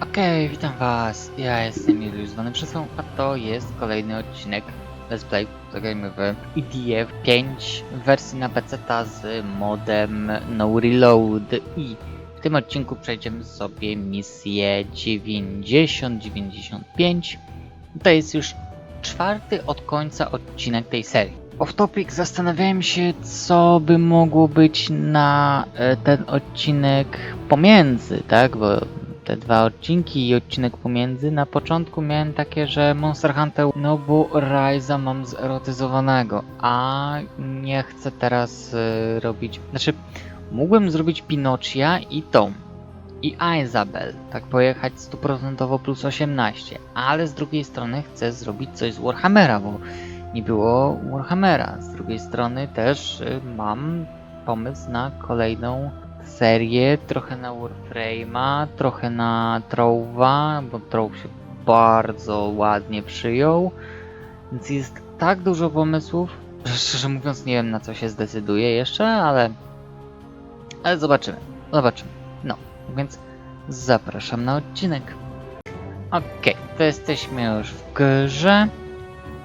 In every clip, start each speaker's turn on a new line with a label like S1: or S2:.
S1: Okej, witam was. Ja jestem Juliusz zwany Przesą, a to jest kolejny odcinek Let's Play. Zagrajmy w EDF 5 w wersji na PC z modem No Reload i w tym odcinku przejdziemy sobie misję 90-95. To jest już czwarty od końca odcinek tej serii. Off topic zastanawiałem się, co by mogło być na e, ten odcinek pomiędzy, tak? Bo te dwa odcinki i odcinek pomiędzy, na początku miałem takie, że Monster Hunter no bo Ryza mam zerotyzowanego, a nie chcę teraz y, robić, znaczy mógłbym zrobić Pinocia i tą, i Isabel, tak pojechać stuprocentowo plus 18, ale z drugiej strony chcę zrobić coś z Warhammera, bo nie było Warhammera, z drugiej strony też y, mam pomysł na kolejną serię, trochę na Warframe'a, trochę na Trove'a, bo Trove się bardzo ładnie przyjął. Więc jest tak dużo pomysłów, że szczerze mówiąc nie wiem na co się zdecyduję jeszcze, ale... Ale zobaczymy, zobaczymy. No, więc zapraszam na odcinek. Okej, to jesteśmy już w grze.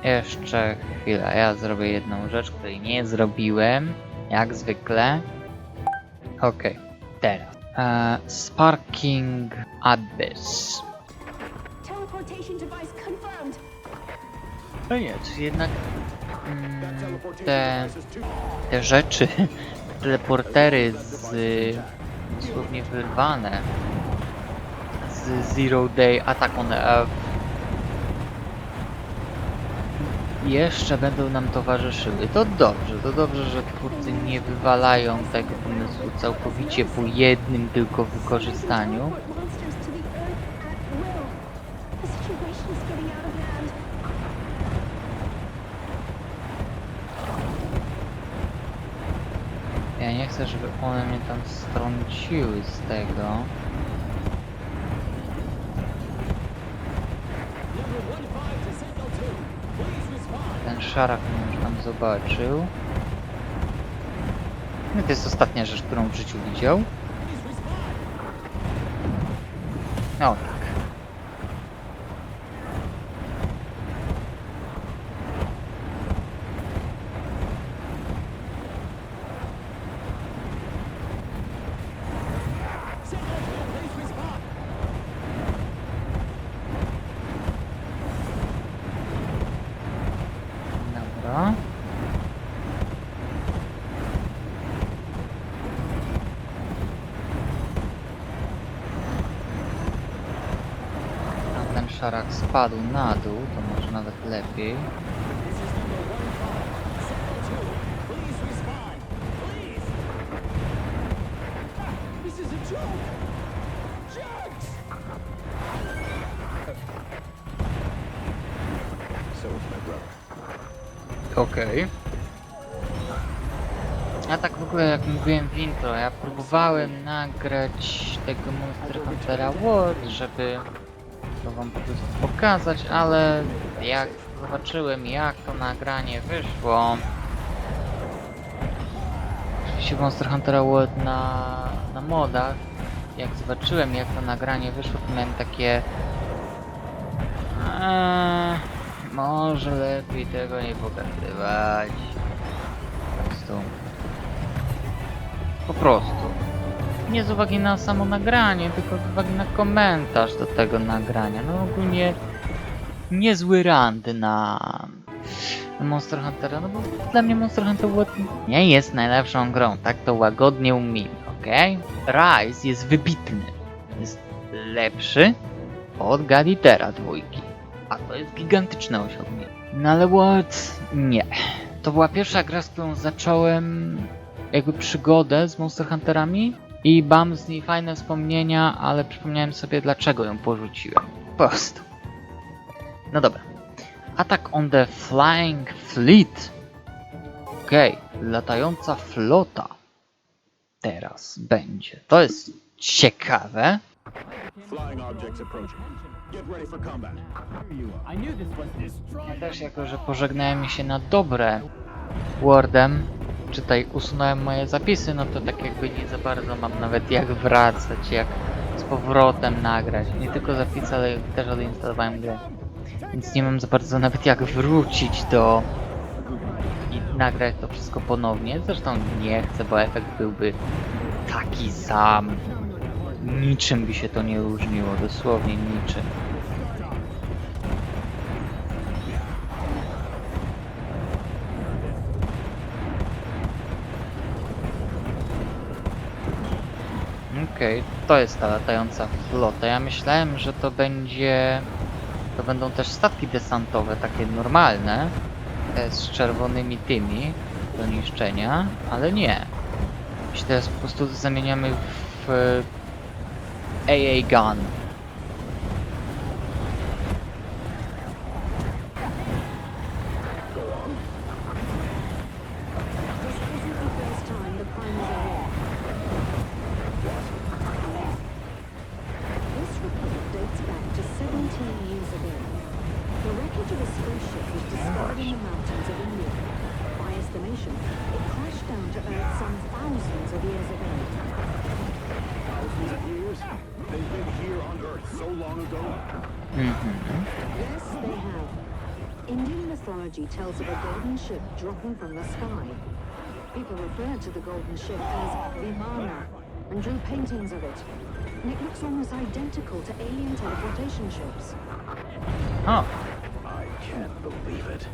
S1: Jeszcze chwilę, ja zrobię jedną rzecz, której nie zrobiłem, jak zwykle. Okej, teraz. E, Sparking Abyss.
S2: Teleportation device confirmed.
S1: No nie, czy jednak mm, te, te rzeczy, teleportery z dosłownie wyrwane z Zero Day Attack on Earth jeszcze będą nam towarzyszyły. To dobrze, to dobrze, że twórcy nie wywalają tego pomysłu całkowicie po jednym tylko wykorzystaniu. Ja nie chcę, żeby one mnie tam strąciły z tego. Szarak mnie już tam zobaczył. No to jest ostatnia rzecz, którą w życiu widział. O tak. Dobra. A ten szarak spadł na dół, to może nawet lepiej. Okej. Ja tak w ogóle jak mówiłem w intro, ja próbowałem nagrać tego Monster Huntera World, żeby to wam po prostu pokazać, ale jak zobaczyłem jak to nagranie wyszło Oczywiście Monster Huntera World na, na modach jak zobaczyłem jak to nagranie wyszło to miałem takie Eee, może lepiej tego nie pokazywać. Po prostu. Po prostu. Nie z uwagi na samo nagranie, tylko z uwagi na komentarz do tego nagrania. No ogólnie niezły rand na, Monster Huntera, no bo dla mnie Monster Hunter nie jest najlepszą grą, tak to łagodnie umiem, okej? Rise jest wybitny, jest lepszy od Gaditera dwójki. A to jest gigantyczne osiągnięcie. No ale World nie. To była pierwsza gra, z którą zacząłem jakby przygodę z Monster Hunterami i mam z niej fajne wspomnienia, ale przypomniałem sobie dlaczego ją porzuciłem. Po prostu. No dobra. Attack on the Flying Fleet. Okej, latająca flota. Teraz będzie. To jest ciekawe.
S3: Flying objects approaching. Get ready for combat.
S4: I knew this was destroyed.
S1: Ja też jako, że pożegnałem się na dobre Wordem, czy tutaj usunąłem moje zapisy, no to tak jakby nie za bardzo mam nawet jak wracać, jak z powrotem nagrać. Nie tylko za pizzę, ale też odinstalowałem grę. Więc nie mam za bardzo nawet jak wrócić do... i nagrać to wszystko ponownie. Zresztą nie chcę, bo efekt byłby taki sam. Niczym by się to nie różniło, dosłownie niczym. Okej, to jest ta latająca flota. Ja myślałem, że to będzie... To będą też statki desantowe, takie normalne, e, z czerwonymi tymi do niszczenia, ale nie. Się teraz po prostu zamieniamy w e, AA Gun.
S2: Thousands of years ago.
S3: Thousands of years? They've been here on Earth so long ago.
S1: Mhm.
S2: Yes, they have. Indian mythology tells of a golden ship dropping from the sky. People refer to the golden ship as Vimana and drew paintings of it. And it looks almost identical to alien teleportation ships.
S1: Huh?
S3: I can't believe it.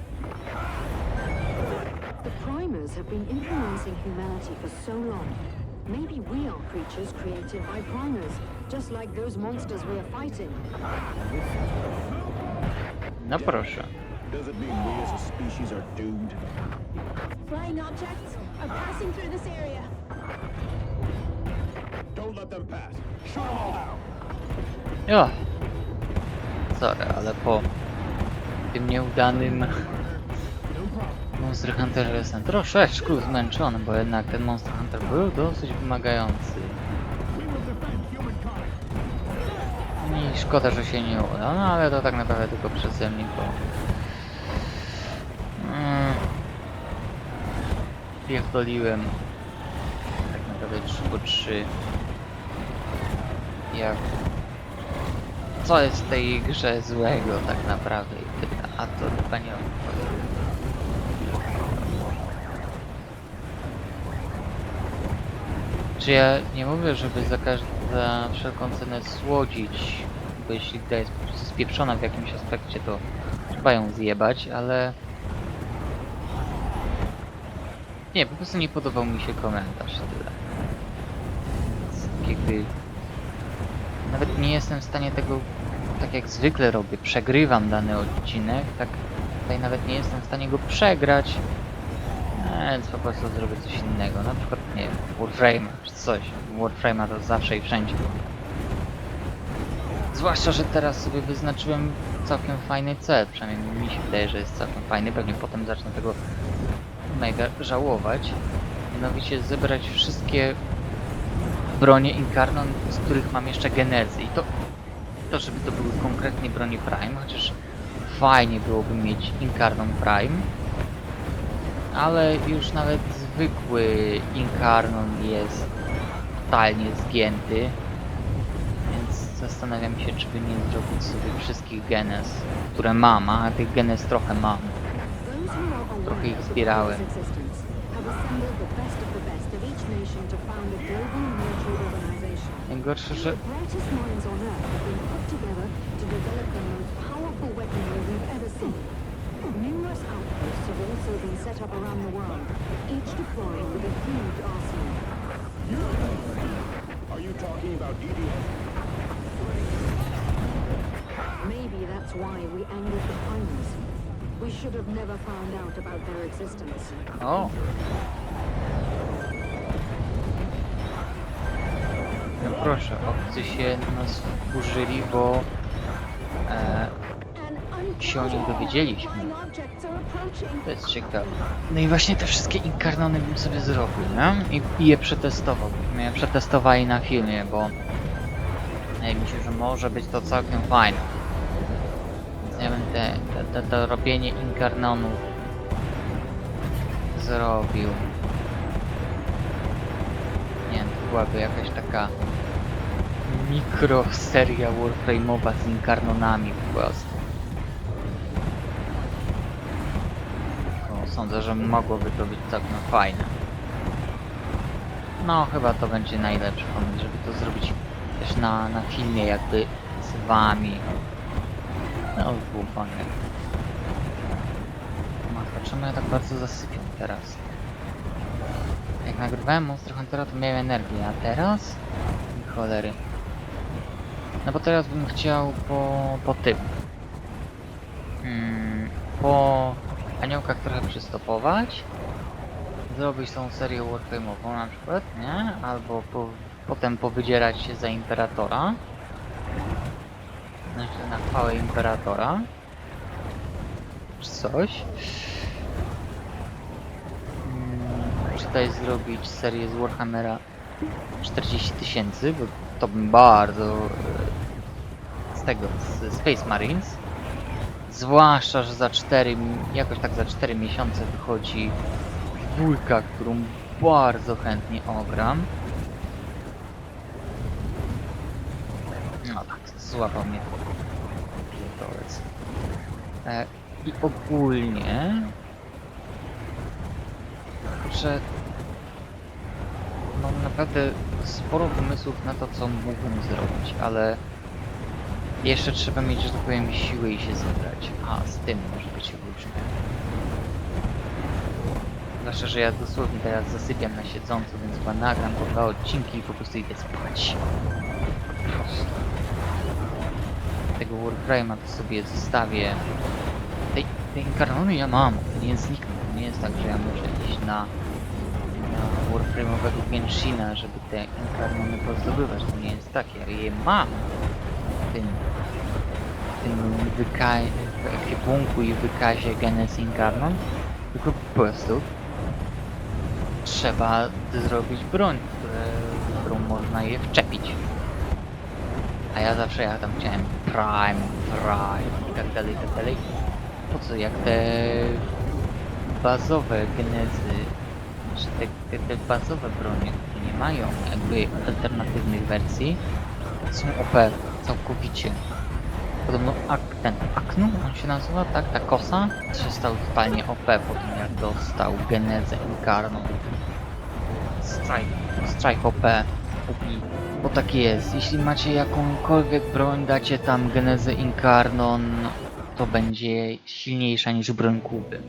S2: The primers have been influencing humanity for so long. Maybe we are creatures created by primers, just like those monsters we are fighting.
S1: no proszę.
S3: Does it mean we as a species are doomed?
S2: Flying objects are passing through this area.
S3: Don't let them pass. Shoot them all down.
S1: Jo. Sorry, ale po tym nieudanym Monster Hunterze jestem troszeczkę zmęczony, bo jednak ten Monster Hunter był dosyć wymagający. I szkoda, że się nie uda, no ale to tak naprawdę tylko przeze mnie, bo... Mm, Pierdoliłem tak naprawdę 3 po 3 jak co jest w tej grze złego tak naprawdę a to chyba nie odpowiem. Czy ja nie mówię, żeby za, każd- za wszelką cenę słodzić, bo jeśli gra jest po prostu spieprzona w jakimś aspekcie, to trzeba ją zjebać, ale... Nie, po prostu nie podobał mi się komentarz, tyle. Więc jakby nawet nie jestem w stanie tego, tak jak zwykle robię, przegrywam dany odcinek, tak tutaj nawet nie jestem w stanie go przegrać, więc po prostu zrobię coś innego, na przykład, nie wiem, Warframe czy coś. Warframe'a to zawsze i wszędzie. Zwłaszcza, że teraz sobie wyznaczyłem całkiem fajny cel, przynajmniej mi się wydaje, że jest całkiem fajny, pewnie potem zacznę tego mega żałować. Mianowicie zebrać wszystkie bronie Incarnon, z których mam jeszcze genezy. I to, to żeby to były konkretnie bronie Prime, chociaż fajnie byłoby mieć Incarnon Prime. Ale już nawet zwykły Incarnon jest totalnie zgięty. Więc zastanawiam się, czy by nie zrobić sobie wszystkich genes, które mam, a tych genes trochę mam. Trochę ich zbierałem. Najgorsze, że
S2: Numerous outposts have also been set up around the world, each deployed with a huge arsenal.
S3: Are you talking about EDF?
S2: Maybe that's why we angered the primers. We should have never found out about their existence. Oh.
S1: O! No proszę, obcy się nas wkurzyli, bo e, się o nich dowiedzieliśmy. To jest ciekawe. No i właśnie te wszystkie inkarnony bym sobie zrobił, nie? I, i je przetestował. Byśmy je przetestowali na filmie, bo wydaje mi się, że może być to całkiem fajne. Więc ja bym te, te, te, to robienie inkarnonów zrobił. Nie to byłaby jakaś taka mikro seria Warframe'owa z inkarnonami po prostu. Sądzę, że mogłoby to być całkiem fajne. No, chyba to będzie najlepszy pomysł, żeby to zrobić też na, na filmie jakby z wami. No, by było fajne. Czemu ja tak bardzo zasypiam teraz? Jak nagrywałem Monster Huntera to miałem energię, a teraz? Cholery. No bo teraz bym chciał po, po tym. Mm, po aniołkach trochę przystopować. Zrobić tą serię Warframe'ową na przykład, nie? Albo po, potem powydzierać się za Imperatora. Znaczy na chwałę Imperatora. Czy coś. Mm, Czy tutaj zrobić serię z Warhammera 40 tysięcy, bo to bym bardzo e, z tego, z Space Marines. Zwłaszcza, że za 4, mi- jakoś tak za 4 miesiące wychodzi dwójka, którą bardzo chętnie ogram. No tak, złapał mnie pierdolec. E, I ogólnie, że mam naprawdę sporo pomysłów na to, co mógłbym zrobić, ale jeszcze trzeba mieć, że tak powiem, siłę i się zebrać. A, z tym może być różnie. Zwłaszcza, że ja dosłownie teraz zasypiam na siedząco, więc chyba nagram po dwa odcinki i po prostu idę spać. Tego Warframe'a to sobie zostawię. Tej, tej inkarnony ja mam, nie znikną. To nie jest tak, że ja muszę iść na Warframe'owego Genshina, żeby te inkarnony pozdobywać. To nie jest tak, ja je mam w tym, tym wyka ekwipunku i wykazie Genes Incarnon, tylko po prostu trzeba zrobić broń, które, którą można je wczepić. A ja zawsze ja tam chciałem Prime, Prime i tak dalej, i tak dalej. Po co, jak te bazowe genezy że te, te, te bazowe bronie, które nie mają jakby alternatywnych wersji, są OP całkowicie. Podobno ak, ten Aknu, on się nazywa, tak? Ta kosa stał totalnie OP po tym jak dostał genezę Incarnon. Strike, Strike OP, UPI. Bo tak jest, jeśli macie jakąkolwiek broń, dacie tam genezę Incarnon, to będzie silniejsza niż broń Kuby.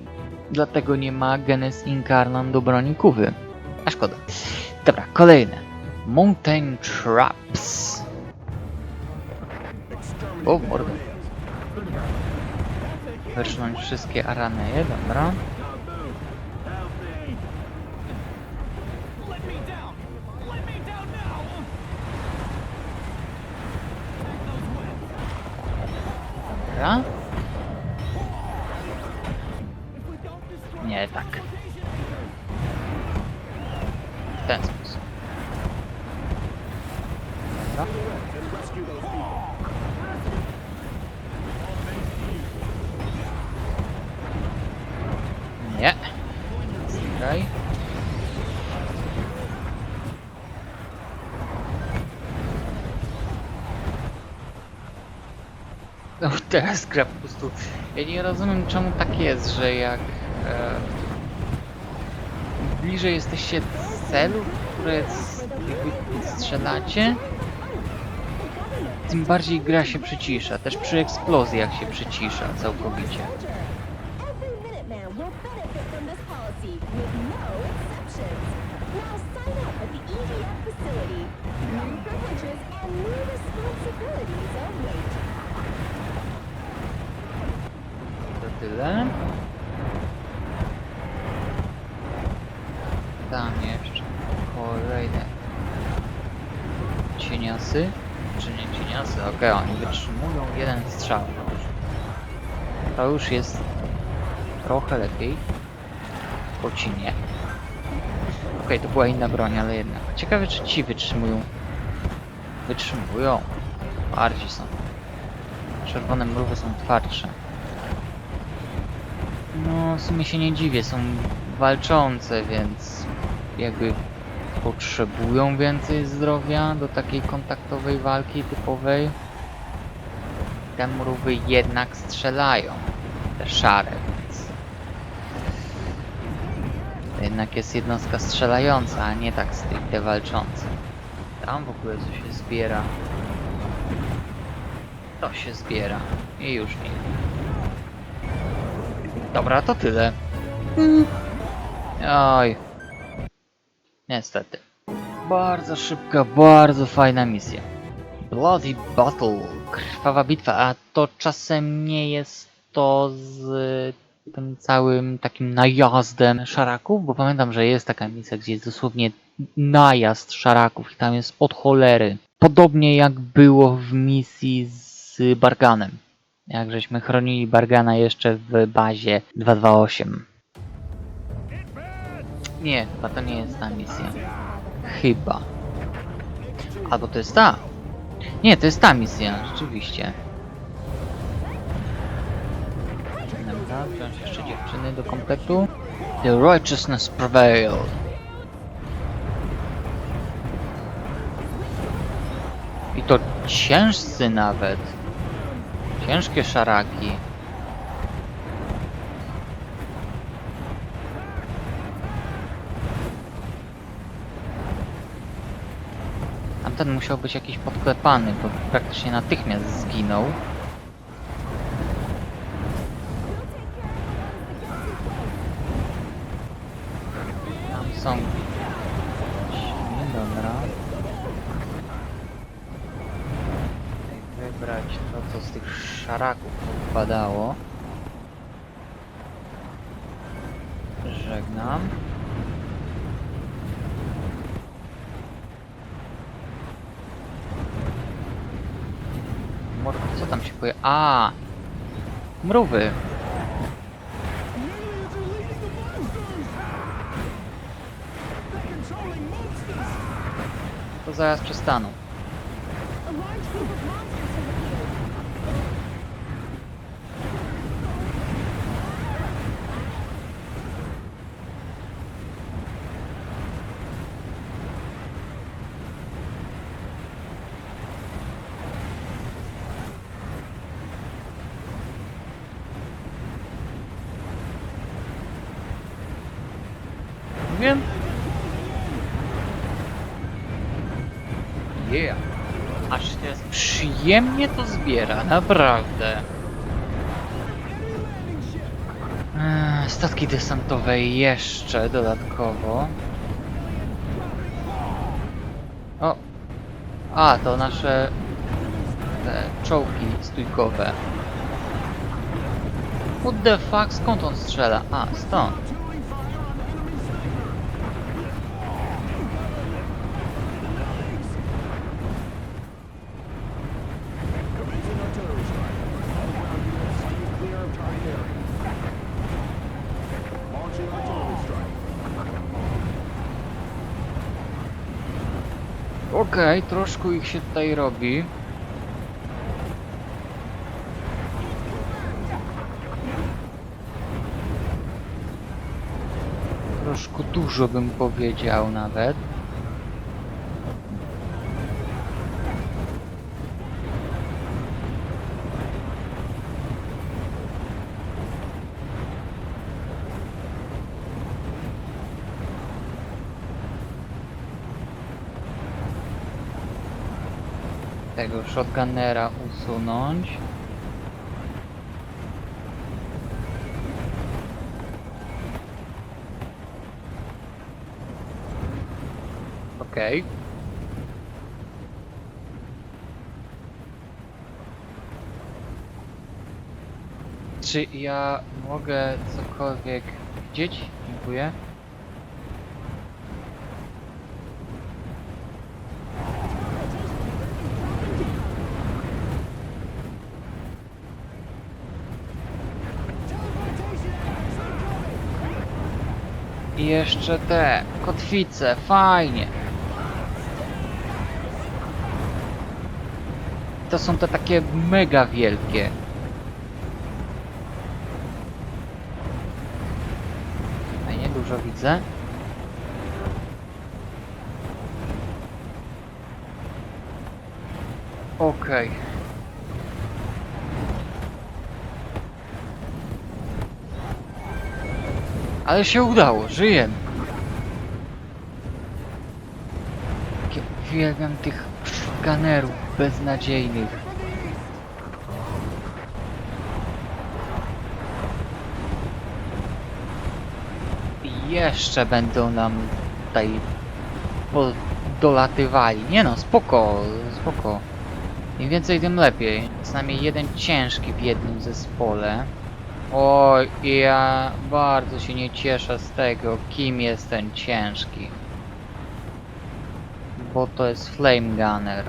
S1: Dlatego nie ma Genes Incarnon do broni Kuby. A szkoda. Dobra, kolejne. Mountain Traps. O, mordę. Wyrżnąć wszystkie araneje, dobra. Dobra. No teraz gra po prostu. Ja nie rozumiem czemu tak jest, że jak e, bliżej jesteście celu, które strzelacie, tym bardziej gra się przycisza. Też przy eksplozjach się przycisza całkowicie.
S5: Every Minuteman will benefit from this policy with no exceptions. Now sign up at the EDF facility. New privileges and new responsibilities await.
S1: To tyle. Tam jeszcze kolejne cieniasy. Czy nie cieniasy? Okej, oni wytrzymują jeden strzał. To już jest trochę lepiej. Po ci nie. Okej, to była inna broń, ale jednak. Ciekawe, czy ci wytrzymują. Wytrzymują. Bardziej są. Czerwone mrówy są twardsze. No, w sumie się nie dziwię, są walczące, więc jakby potrzebują więcej zdrowia do takiej kontaktowej walki typowej. Te mrówy jednak strzelają. Szare, więc... To jednak jest jednostka strzelająca, a nie tak stricte walcząca. Tam w ogóle co się zbiera. To się zbiera. I już nie. Dobra, to tyle. Oj. Niestety. Bardzo szybka, bardzo fajna misja. Bloody Battle. Krwawa bitwa, a to czasem nie jest to z tym całym takim najazdem szaraków, bo pamiętam, że jest taka misja, gdzie jest dosłownie najazd szaraków i tam jest od cholery. Podobnie jak było w misji z Barganem. Jak żeśmy chronili Bargana jeszcze w bazie 228. Nie, chyba to nie jest ta misja. Chyba. Albo to jest ta. Nie, to jest ta misja, rzeczywiście. Dobra, wziąć jeszcze dziewczyny do komplektu. The righteousness prevail. I to ciężcy nawet. Ciężkie szaraki. Tamten musiał być jakiś podklepany, bo praktycznie natychmiast zginął. Tam są... Dobra. Tutaj Wybrać to, co z tych odpadało. Żegnam. Co tam się poje... A, Mrówy. To zaraz przestaną.
S5: A large group of monsters have appeared.
S1: Wiem. Yeah. Aż teraz przyjemnie to zbiera, naprawdę. Eee, Statki desantowe jeszcze dodatkowo. O! A, to nasze te czołgi stójkowe. What the fuck? Skąd on strzela? A, stąd. Okej, troszkę ich się tutaj robi. Troszkę dużo bym powiedział nawet. Tego shotgunnera usunąć. Okej. Czy ja mogę cokolwiek widzieć? Dziękuję. jeszcze te kotwice, fajnie. To są te takie mega wielkie. Fajnie, dużo widzę. Okej. Okay. Ale się udało, żyjemy. Uwielbiam tych szkanerów beznadziejnych. Jeszcze będą nam tutaj dolatywali. Nie no, spoko, spoko. Im więcej, tym lepiej. Jest najmniej jeden ciężki w jednym zespole. Oj, ja bardzo się nie cieszę z tego, kim jest ten ciężki. Bo to jest Flame Gunner.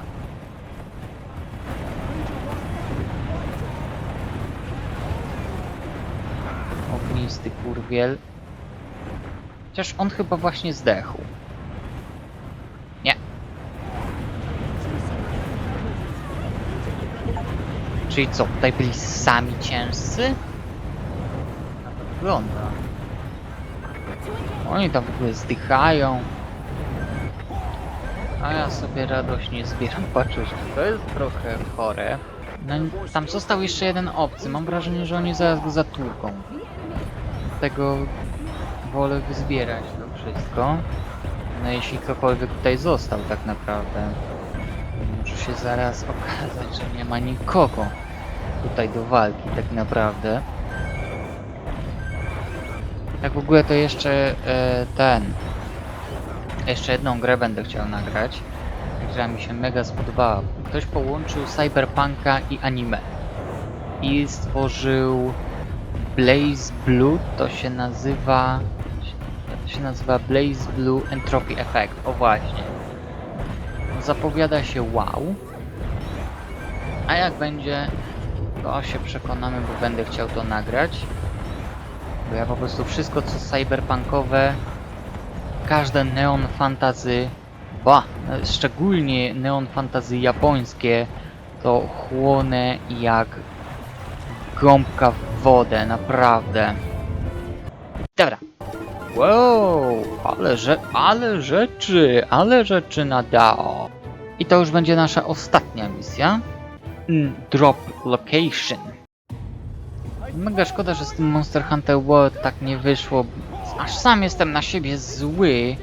S1: Ognisty kurwiel. Chociaż on chyba właśnie zdechł. Nie. Czyli co, tutaj byli sami ciężcy? Wygląda. Oni tam w ogóle zdychają. A ja sobie radośnie zbieram paczuszki. To jest trochę chore. No, tam został jeszcze jeden obcy. Mam wrażenie, że oni zaraz go zatłuką. Dlatego wolę wyzbierać to wszystko. No jeśli ktokolwiek tutaj został tak naprawdę. Może się zaraz okazać, że nie ma nikogo tutaj do walki tak naprawdę. Tak w ogóle to jeszcze e, ten. Jeszcze jedną grę będę chciał nagrać, która mi się mega spodobała. Ktoś połączył Cyberpunka i anime. I stworzył Blaze Blue, to się nazywa... To się nazywa Blaze Blue Entropy Effect, o właśnie. Zapowiada się wow. A jak będzie, to się przekonamy, bo będę chciał to nagrać. Bo ja po prostu wszystko co cyberpunkowe, każde neon fantasy, ba, szczególnie neon fantasy japońskie, to chłonę jak gąbka w wodę, naprawdę. Dobra. Wow, ale, że, ale rzeczy, ale rzeczy nadało. I to już będzie nasza ostatnia misja. Drop Location. Mega szkoda, że z tym Monster Hunter World tak nie wyszło. Aż sam jestem na siebie zły,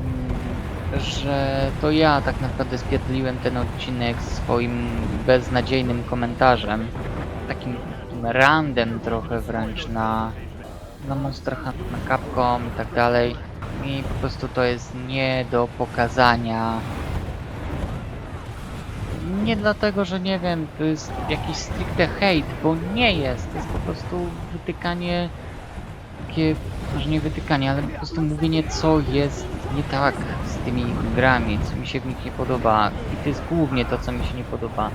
S1: mm, że to ja tak naprawdę spierdliłem ten odcinek swoim beznadziejnym komentarzem. Takim, takim randem trochę wręcz na, na Monster Hunter, na Capcom i tak dalej. I po prostu to jest nie do pokazania. Nie dlatego, że nie wiem, to jest jakiś stricte hate, bo nie jest. To jest po prostu wytykanie takie, może nie wytykanie, ale po prostu mówienie co jest nie tak z tymi grami, co mi się w nich nie podoba. I to jest głównie to, co mi się nie podoba.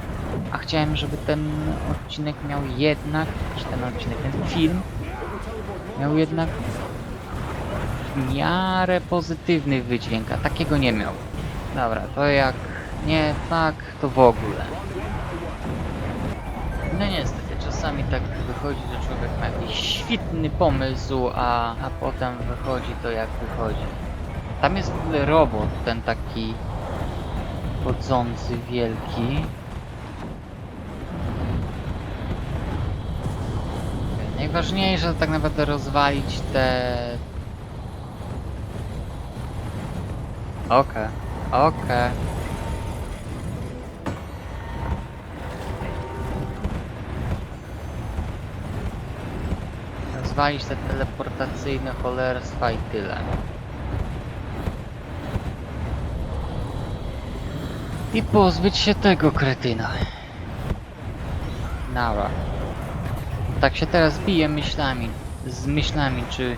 S1: A chciałem, żeby ten odcinek miał jednak, czy ten odcinek, ten film miał jednak w miarę pozytywny wydźwięk, a takiego nie miał. Dobra, to jak nie tak, to w ogóle. No niestety, czasami tak wychodzi, że człowiek ma jakiś świetny pomysł, a, a potem wychodzi to jak wychodzi. Tam jest w ogóle robot, ten taki chodzący, wielki. Najważniejsze tak naprawdę rozwalić te... Okej, okej. Rozwalić te teleportacyjne cholerstwa i tyle. I pozbyć się tego kretyna. Nara. Tak się teraz biję myślami, z myślami, czy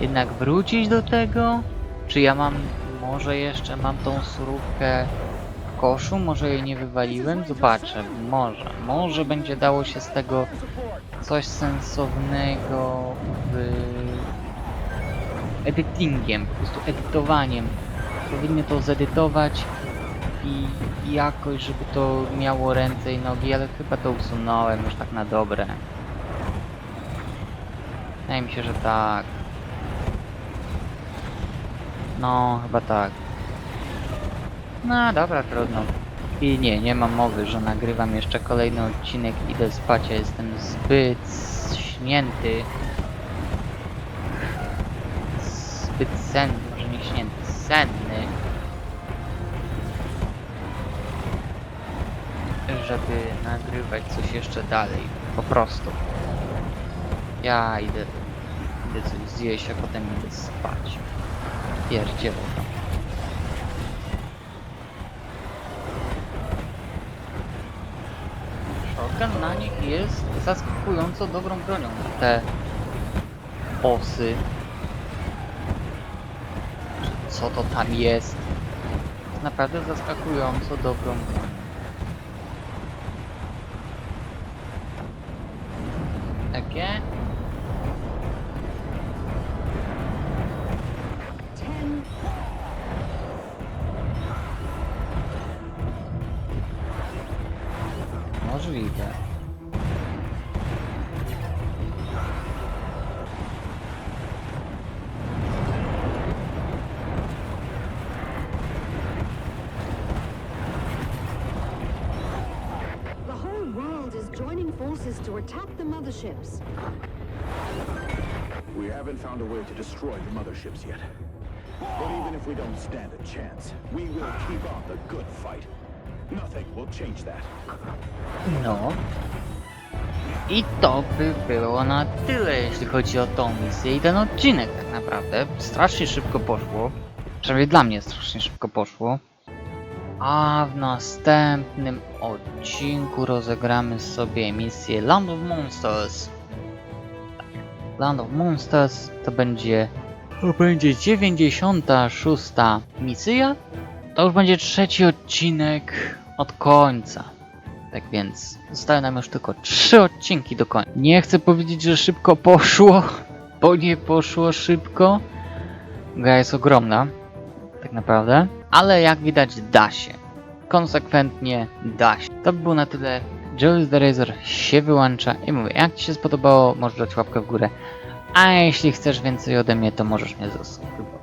S1: jednak wrócić do tego? Czy ja mam, może jeszcze mam tą surówkę w koszu? Może jej nie wywaliłem? Zobaczę, może. Może będzie dało się z tego coś sensownego w editingiem, po prostu edytowaniem. Powinny to zedytować i i jakoś, żeby to miało ręce i nogi, ale chyba to usunąłem już tak na dobre. Wydaje mi się, że tak. No, chyba tak. No, dobra, trudno. I nie, nie mam mowy, że nagrywam jeszcze kolejny odcinek, idę spać, ja jestem zbyt śnięty. Zbyt senny, może nie śnięty, senny. Żeby nagrywać coś jeszcze dalej, po prostu. Ja idę, idę coś zjeść, a potem idę spać. Pierdzielę to. Shotgun na nich jest zaskakująco dobrą bronią. Te osy. Co to tam jest? Jest naprawdę zaskakująco dobrą bronią. Again?
S2: To attack the motherships.
S3: We haven't found a way to destroy the motherships yet. But even if we don't stand a chance, we will keep on the good fight. Nothing will change that.
S1: No. I to by było na tyle, jeśli chodzi o tą misję i ten odcinek tak naprawdę. Strasznie szybko poszło. Przynajmniej dla mnie strasznie szybko poszło. A w następnym odcinku rozegramy sobie misję Land of Monsters. Land of Monsters to będzie... To będzie 96 misja. To już będzie trzeci odcinek od końca. Tak więc zostały nam już tylko trzy odcinki do końca. Nie chcę powiedzieć, że szybko poszło, bo nie poszło szybko. Gra jest ogromna, tak naprawdę. Ale jak widać da się. Konsekwentnie da się. To by było na tyle. Julius the Razor się wyłącza i mówię, jak Ci się spodobało, możesz dać łapkę w górę. A jeśli chcesz więcej ode mnie, to możesz mnie zasubskrybować.